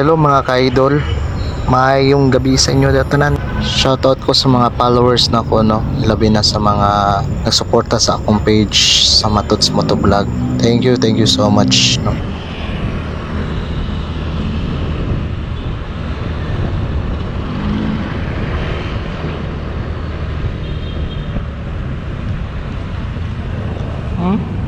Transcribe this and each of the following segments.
Hello mga ka-idol. Maayong gabi sa inyo datanan. Shoutout ko sa mga followers na ko no. Labi na sa mga nagsuporta sa akong page sa Matots Motovlog. Thank you, thank you so much no. Hmm?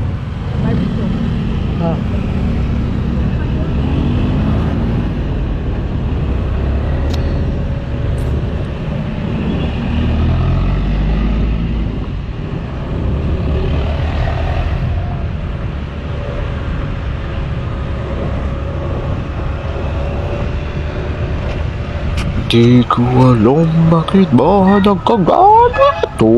Di ko alam bakit ba nagkagana to.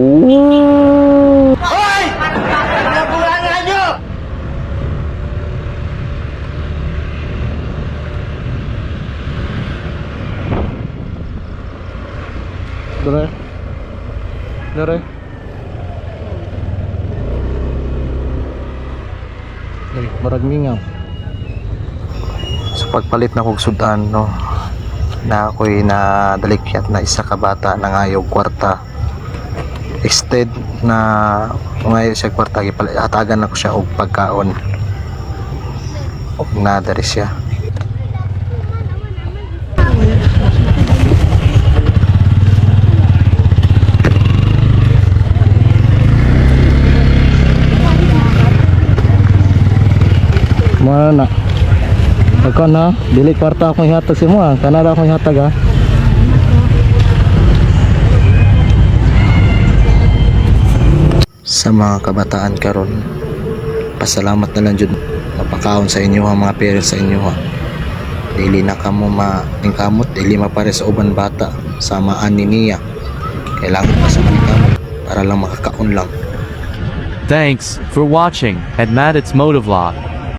Dere. Dere. Ay, marag mingaw. Sa pagpalit na kog sudan no na ako'y na dalikyat na isa ka bata na ngayo kwarta. Instead na ngayo siya kwarta hatagan ako siya og pagkaon. Og nadari siya. Mana na Ikaw na, dili kwarta akong ihatag si mo ah. Kanada akong ihatag ah. Sa mga kabataan karon, pasalamat na lang jud mapakaon sa inyo ang mga parents sa inyo ha. Dili na kamo matingkamot, dili mapare sa uban bata sa maan ni niya. Kailangan pa sa manikamot para lang makakaon lang. Thanks for watching at Maddox Motovlog.